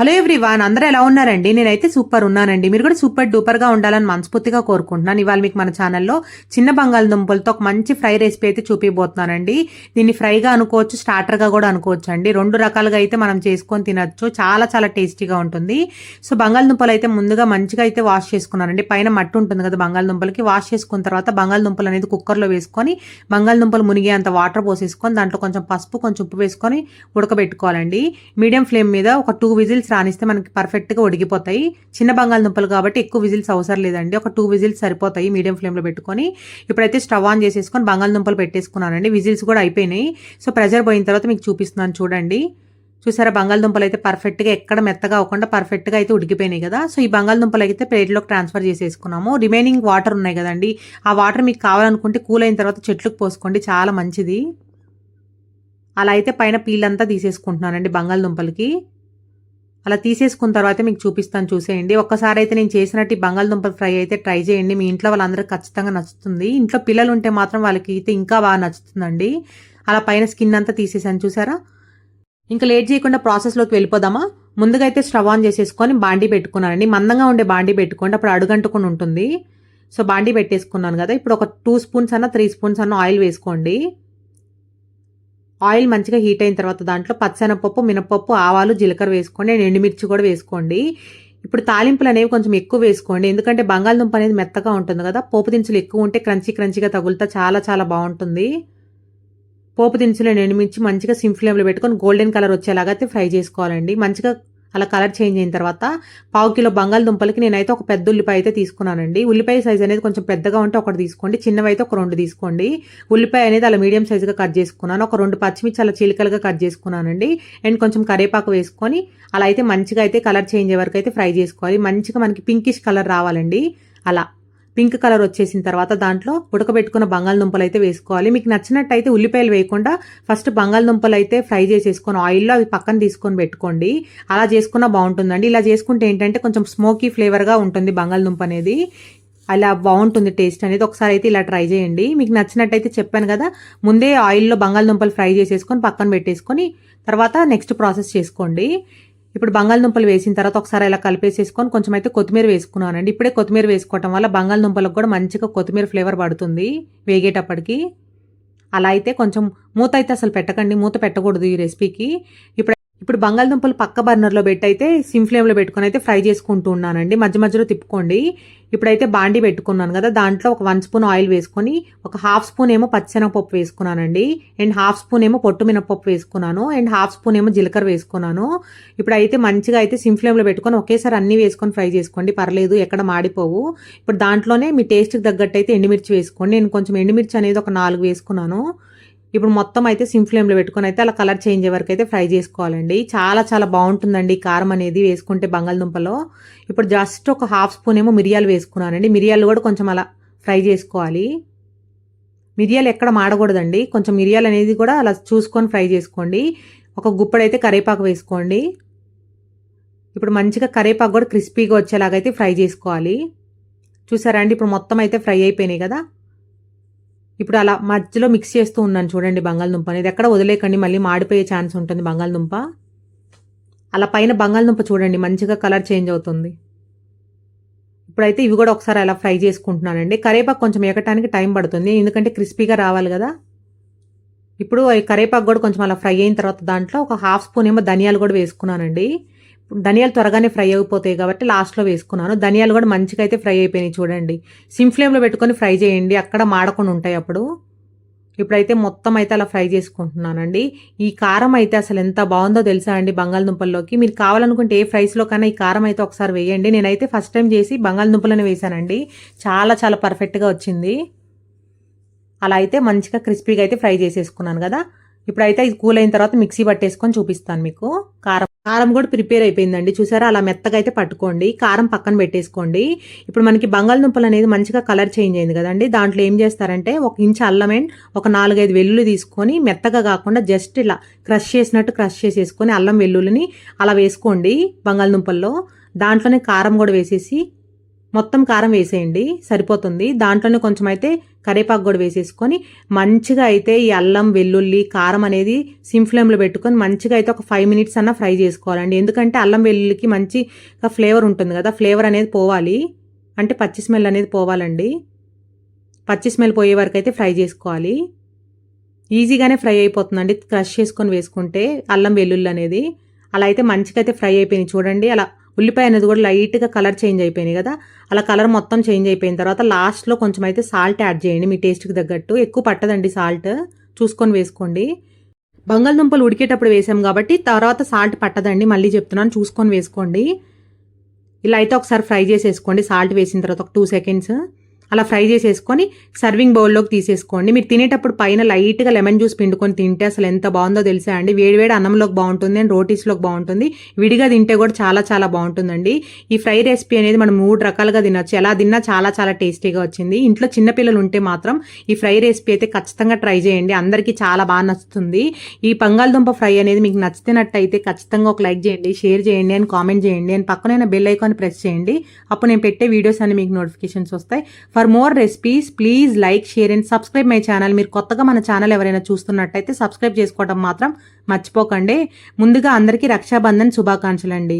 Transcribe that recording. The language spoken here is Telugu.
హలో ఎవ్రీవాన్ అందరూ ఎలా ఉన్నారండి? నేనైతే సూపర్ ఉన్నానండి. మీరు కూడా సూపర్ డూపర్గా ఉండాలని మనస్ఫూర్తిగా కోరుకుంటున్నాను. ఇవాళ మీకు మన ఛానల్లో చిన్న బంగాళదుంపలతో ఒక మంచి ఫ్రై రెసిపీ అయితే చూపిపోతున్నానండి దీన్ని ఫ్రైగా అనుకోవచ్చు స్టార్టర్గా కూడా అనుకోవచ్చు అండి రెండు రకాలుగా అయితే మనం చేసుకొని తినచ్చు. చాలా చాలా టేస్టీగా ఉంటుంది. సో బంగాళదుంపలు అయితే ముందుగా మంచిగా అయితే వాష్ చేసుకున్నానండి. పైన మట్టి ఉంటుంది కదా బంగాళదుంపలకి. వాష్ చేసుకున్న తర్వాత బంగాళదుంపలు అనేది కుక్కర్లో వేసుకొని బంగాళదుంపలు మునిగే అంత వాటర్ పోసేసుకొని దాంట్లో కొంచెం పసుపు కొంచెం ఉప్పు వేసుకొని ఉడకబెట్టుకోవాలండి. మీడియం ఫ్లేమ్ మీద ఒక టూ విజిల్స్ రానిస్తే మనకి పర్ఫెక్ట్గా ఉడికిపోతాయి చిన్న బంగాళదుంపలు కాబట్టి ఎక్కువ విజిల్స్ అవసరం లేదండి. ఒక టూ విజిల్స్ సరిపోతాయి మీడియం ఫ్లేమ్లో పెట్టుకొని. ఇప్పుడైతే స్టవ్ ఆన్ చేసేసుకొని బంగాళదుంపలు పెట్టేసుకున్నానండి. విజిల్స్ కూడా అయిపోయినాయి. సో ప్రెజర్ పోయిన తర్వాత మీకు చూపిస్తున్నాను చూడండి. చూసారా బంగాళదుంపలు అయితే పర్ఫెక్ట్గా ఎక్కడ మెత్తగా అవ్వకుండా పర్ఫెక్ట్గా అయితే ఉడికిపోయినాయి కదా. సో ఈ బంగాళదుంపలు అయితే ప్లేట్లోకి ట్రాన్స్ఫర్ చేసేసుకున్నాము. రిమైనింగ్ వాటర్ ఉన్నాయి కదండి. ఆ వాటర్ మీకు కావాలనుకుంటే కూల్ అయిన తర్వాత చెట్లకు పోసుకోండి. చాలా మంచిది. అలా అయితే పైన పీలంతా తీసేసుకుంటున్నానండి బంగాళదుంపలకి అలా తీసేసుకున్న తర్వాత మీకు చూపిస్తాను చూసేయండి. ఒక్కసారి అయితే నేను చేసినట్టు బంగాళదుంప ఫ్రై అయితే ట్రై చేయండి. మీ ఇంట్లో వాళ్ళందరూ ఖచ్చితంగా నచ్చుతుంది. ఇంట్లో పిల్లలు ఉంటే మాత్రం వాళ్ళకి అయితే ఇంకా బాగా నచ్చుతుందండి. అలా పైన స్కిన్ అంతా తీసేసాను చూసారా? ఇంకా లేట్ చేయకుండా ప్రాసెస్లోకి వెళ్ళిపోదామా? ముందుగా అయితే స్టవ్ ఆన్ చేసేసుకొని బాండీ పెట్టుకున్నానండి. మందంగా ఉండే బాండీ పెట్టుకోండి. అప్పుడు అడుగంటుకుని ఉంటుంది. సో బాండీ పెట్టేసుకున్నాను కదా. ఇప్పుడు ఒక టూ స్పూన్స్ అన్న త్రీ స్పూన్స్ అన్న ఆయిల్ వేసుకోండి. ఆయిల్ మంచిగా హీట్ అయిన తర్వాత దాంట్లో పచ్చనపప్పు మినపప్పు ఆవాలు జీలకర్ర వేసుకోండి. అండ్ ఎండుమిర్చి కూడా వేసుకోండి. ఇప్పుడు తాలింపులు అనేవి కొంచెం ఎక్కువ వేసుకోండి. ఎందుకంటే బంగాళదుంప అనేది మెత్తగా ఉంటుంది కదా. పోపు దినుసులు ఎక్కువ ఉంటే క్రంచీ క్రంచీగా తగులుతా చాలా చాలా బాగుంటుంది. పోపు దినుసులు ఎండుమిర్చి మంచిగా సిమ్ ఫ్లేమ్లో పెట్టుకొని గోల్డెన్ కలర్ వచ్చేలాగా అయితే ఫ్రై చేసుకోవాలండి. మంచిగా అలా కలర్ చేంజ్ అయిన తర్వాత పావు కిలో బంగాళదుంపలకి నేనైతే ఒక పెద్ద ఉల్లిపాయ అయితే తీసుకున్నానండి. ఉల్లిపాయ సైజ్ అనేది కొంచెం పెద్దగా ఉంటే ఒకటి తీసుకోండి చిన్నవైతే ఒక రెండు తీసుకోండి. ఉల్లిపాయ అనేది అలా మీడియం సైజుగా కట్ చేసుకున్నాను. ఒక రెండు పచ్చిమిర్చి అలా చీలికలుగా కట్ చేసుకున్నానండి. అండ్ కొంచెం కరేపాకు వేసుకొని అలా అయితే మంచిగా అయితే కలర్ చేంజ్ అయ్యే వరకు అయితే ఫ్రై చేసుకోవాలి. మంచిగా మనకి పింకిష్ కలర్ రావాలండి. అలా. పింక్ కలర్ వచ్చేసిన తర్వాత దాంట్లో ఉడకబెట్టుకున్న బంగాళదుంపలు అయితే వేసుకోవాలి. మీకు నచ్చినట్టు అయితే ఉల్లిపాయలు వేయకుండా ఫస్ట్ బంగాళదుంపలు అయితే ఫ్రై చేసేసుకొని ఆయిల్లో అవి పక్కన తీసుకొని పెట్టుకోండి. అలా చేసుకున్న బాగుంటుందండి. ఇలా చేసుకుంటే ఏంటంటే కొంచెం స్మోకీ ఫ్లేవర్గా ఉంటుంది బంగాళదుంప అనేది. అలా బాగుంటుంది టేస్ట్ అనేది. ఒకసారి అయితే ఇలా ట్రై చేయండి. మీకు నచ్చినట్టయితే చెప్పాను కదా ముందే ఆయిల్లో బంగాళదుంపలు ఫ్రై చేసేసుకొని పక్కన పెట్టేసుకొని తర్వాత నెక్స్ట్ ప్రాసెస్ చేసుకోండి. ఇప్పుడు బంగాళదుంపలు వేసిన తర్వాత ఒకసారి ఇలా కలిపేసేసుకొని కొంచెం అయితే కొత్తిమీర వేసుకున్నానండి. ఇప్పుడే కొత్తిమీర వేసుకోవటం వల్ల బంగాళదుంపలకు కూడా మంచిగా కొత్తిమీర ఫ్లేవర్ పడుతుంది వేగేటప్పటికి. అలా అయితే కొంచెం మూత అయితే అసలు పెట్టకండి. మూత పెట్టకూడదు ఈ రెసిపీకి. ఇప్పుడు ఇప్పుడు బంగాళదుంపలు పక్క బర్నర్లో పెట్టి అయితే సిమ్ ఫ్లేమ్లో పెట్టుకొని అయితే ఫ్రై చేసుకుంటూ ఉన్నానండి. మధ్య మధ్యలో తిప్పుకోండి. ఇప్పుడైతే బాండి పెట్టుకున్నాను కదా దాంట్లో ఒక వన్ స్పూన్ ఆయిల్ వేసుకొని ఒక హాఫ్ స్పూన్ ఏమో పచ్చెనగపప్పు వేసుకున్నానండి. అండ్ హాఫ్ స్పూన్ ఏమో పొట్టు మినపప్పు వేసుకున్నాను. అండ్ హాఫ్ స్పూన్ ఏమో జీలకర్ర వేసుకున్నాను. ఇప్పుడైతే మంచిగా అయితే సిమ్ ఫ్లేమ్లో పెట్టుకొని ఒకేసారి అన్ని వేసుకొని ఫ్రై చేసుకోండి. పర్లేదు ఎక్కడ మాడిపోవు. ఇప్పుడు దాంట్లోనే మీ టేస్ట్కి తగ్గట్టు అయితే ఎండుమిర్చి వేసుకోండి. నేను కొంచెం ఎండుమిర్చి అనేది ఒక నాలుగు వేసుకున్నాను. ఇప్పుడు మొత్తం అయితే సిమ్ ఫ్లేమ్లో పెట్టుకొని అయితే అలా కలర్ చేంజ్ వరకు అయితే ఫ్రై చేసుకోవాలండి. చాలా చాలా బాగుంటుందండి కారం అనేది వేసుకుంటే బంగాళదుంపలో. ఇప్పుడు జస్ట్ ఒక హాఫ్ స్పూన్ ఏమో మిరియాలు వేసుకున్నానండి. మిరియాలు కూడా కొంచెం అలా ఫ్రై చేసుకోవాలి. మిరియాలు ఎక్కడ మాడకూడదండి. కొంచెం మిరియాలు అనేది కూడా అలా చూసుకొని ఫ్రై చేసుకోండి. ఒక గుప్పడైతే కరేపాకు వేసుకోండి. ఇప్పుడు మంచిగా కరేపాకు కూడా క్రిస్పీగా వచ్చేలాగైతే ఫ్రై చేసుకోవాలి. చూసారా అండి? ఇప్పుడు మొత్తం అయితే ఫ్రై అయిపోయినాయి కదా. ఇప్పుడు అలా మధ్యలో మిక్స్ చేస్తూ ఉన్నాను చూడండి బంగాళదుంప అనేది. ఎక్కడ వదిలేకండి మళ్ళీ మాడిపోయే ఛాన్స్ ఉంటుంది బంగాళదుంప. అలా పైన బంగాళదుంప చూడండి మంచిగా కలర్ చేంజ్ అవుతుంది. ఇప్పుడైతే ఇవి కూడా ఒకసారి అలా ఫ్రై చేసుకుంటున్నానండి. కరేపాకు కొంచెం ఎగటానికి టైం పడుతుంది ఎందుకంటే క్రిస్పీగా రావాలి కదా. ఇప్పుడు కరేపాకు కూడా కొంచెం అలా ఫ్రై అయిన తర్వాత దాంట్లో ఒక హాఫ్ స్పూన్ ఏమో ధనియాలు కూడా వేసుకున్నానండి. ధనియాలు త్వరగానే ఫ్రై అయిపోతాయి కాబట్టి లాస్ట్లో వేసుకున్నాను. ధనియాలు కూడా మంచిగా అయితే ఫ్రై అయిపోయినాయి చూడండి. సిమ్ ఫ్లేమ్లో పెట్టుకొని ఫ్రై చేయండి. అక్కడ మాడకుండా ఉంటాయి అప్పుడు. ఇప్పుడైతే మొత్తం అయితే అలా ఫ్రై చేసుకుంటున్నానండి. ఈ కారం అయితే అసలు ఎంత బాగుందో తెలుసా అండి బంగాళదుంపల్లోకి. మీరు కావాలనుకుంటే ఏ ఫ్రైస్లో కన్నా ఈ కారం అయితే ఒకసారి వేయండి. నేనైతే ఫస్ట్ టైం చేసి బంగాళదుంపలను వేసానండి చాలా చాలా పర్ఫెక్ట్గా వచ్చింది. అలా అయితే మంచిగా క్రిస్పీగా అయితే ఫ్రై చేసేసుకున్నాను కదా. ఇప్పుడైతే ఇది కూల్ అయిన తర్వాత మిక్సీ పట్టేసుకొని చూపిస్తాను మీకు. కారం కారం కూడా ప్రిపేర్ అయిపోయిందండి. చూసారా? అలా మెత్తగా అయితే పట్టుకోండి. కారం పక్కన పెట్టేసుకోండి. ఇప్పుడు మనకి బంగాళదుంపలు అనేది మంచిగా కలర్ చేంజ్ అయింది కదండి. దాంట్లో ఏం చేస్తారంటే ఒక ఇంచ్ అల్లం అండ్ ఒక నాలుగైదు వెల్లుల్లి తీసుకొని మెత్తగా కాకుండా జస్ట్ ఇలా క్రష్ చేసినట్టు క్రష్ చేసేసుకొని అల్లం వెల్లుల్లిని అలా వేసుకోండి బంగాళదుంపల్లో. దాంట్లోనే కారం కూడా వేసేసి మొత్తం కారం వేసేయండి సరిపోతుంది. దాంట్లోనే కొంచెం అయితే కరివేపాకు కూడా వేసేసుకొని మంచిగా అయితే ఈ అల్లం వెల్లుల్లి కారం అనేది సిమ్ ఫ్లేమ్లో పెట్టుకొని మంచిగా అయితే ఒక ఫైవ్ మినిట్స్ అన్న ఫ్రై చేసుకోవాలండి. ఎందుకంటే అల్లం వెల్లుల్లికి మంచిగా ఫ్లేవర్ ఉంటుంది కదా ఫ్లేవర్ అనేది పోవాలి. అంటే పచ్చి స్మెల్ అనేది పోవాలండి. పచ్చి స్మెల్ పోయే వరకు అయితే ఫ్రై చేసుకోవాలి. ఈజీగానే ఫ్రై అయిపోతుందండి. క్రష్ చేసుకొని వేసుకుంటే అల్లం వెల్లుల్లి అనేది. అలా అయితే మంచిగా అయితే ఫ్రై అయిపోయింది చూడండి అలా ఉల్లిపాయ అనేది కూడా లైట్గా కలర్ చేంజ్ అయిపోయినాయి కదా అలా కలర్ మొత్తం చేంజ్ అయిపోయిన తర్వాత లాస్ట్లో కొంచెం అయితే సాల్ట్ యాడ్ చేయండి మీ టేస్ట్కి తగ్గట్టు. ఎక్కువ పట్టదండి సాల్ట్ చూసుకొని వేసుకోండి. బంగాళదుంపలు ఉడికేటప్పుడు వేసాం కాబట్టి తర్వాత సాల్ట్ పట్టదండి మళ్ళీ చెప్తున్నాను చూసుకొని వేసుకోండి. ఇలా అయితే ఒకసారి ఫ్రై చేసేసుకోండి సాల్ట్ వేసిన తర్వాత ఒక టూ సెకండ్స్. అలా ఫ్రై చేసేసుకొని సర్వింగ్ బౌల్లోకి తీసేసుకోండి. మీరు తినేటప్పుడు పైన లైట్గా లెమన్ జ్యూస్ పిండుకొని తింటే అసలు ఎంత బాగుందో తెలుసా అండి? వేడివేడి అన్నంలోకి బాగుంటుంది అండ్ రోటీస్లోకి బాగుంటుంది. విడిగా తింటే కూడా చాలా చాలా బాగుంటుందండి. ఈ ఫ్రై రెసిపీ అనేది మనం మూడు రకాలుగా తినొచ్చు. ఎలా తిన్నా చాలా చాలా టేస్టీగా వచ్చింది. ఇంట్లో చిన్నపిల్లలు ఉంటే మాత్రం ఈ ఫ్రై రెసిపీ అయితే ఖచ్చితంగా ట్రై చేయండి. అందరికీ చాలా బాగా నచ్చుతుంది. ఈ బంగాళదుంప ఫ్రై అనేది మీకు నచ్చినట్టయితే ఖచ్చితంగా ఒక లైక్ చేయండి షేర్ చేయండి అని కామెంట్ చేయండి. అండ్ పక్కనైన బెల్ ఐకాన్ ప్రెస్ చేయండి. అప్పుడు నేను పెట్టే వీడియోస్ అన్ని మీకు నోటిఫికేషన్స్ వస్తాయి. For more recipes please like share and subscribe my channel. మీరు కొత్తగా మన ఛానల్ ఎవరైనా చూస్తున్నట్టయితే సబ్స్క్రైబ్ చేసుకోవడం మాత్రం మర్చిపోకండి. ముందుగా అందరికీ రక్షాబంధన్ శుభాకాంక్షలు అండి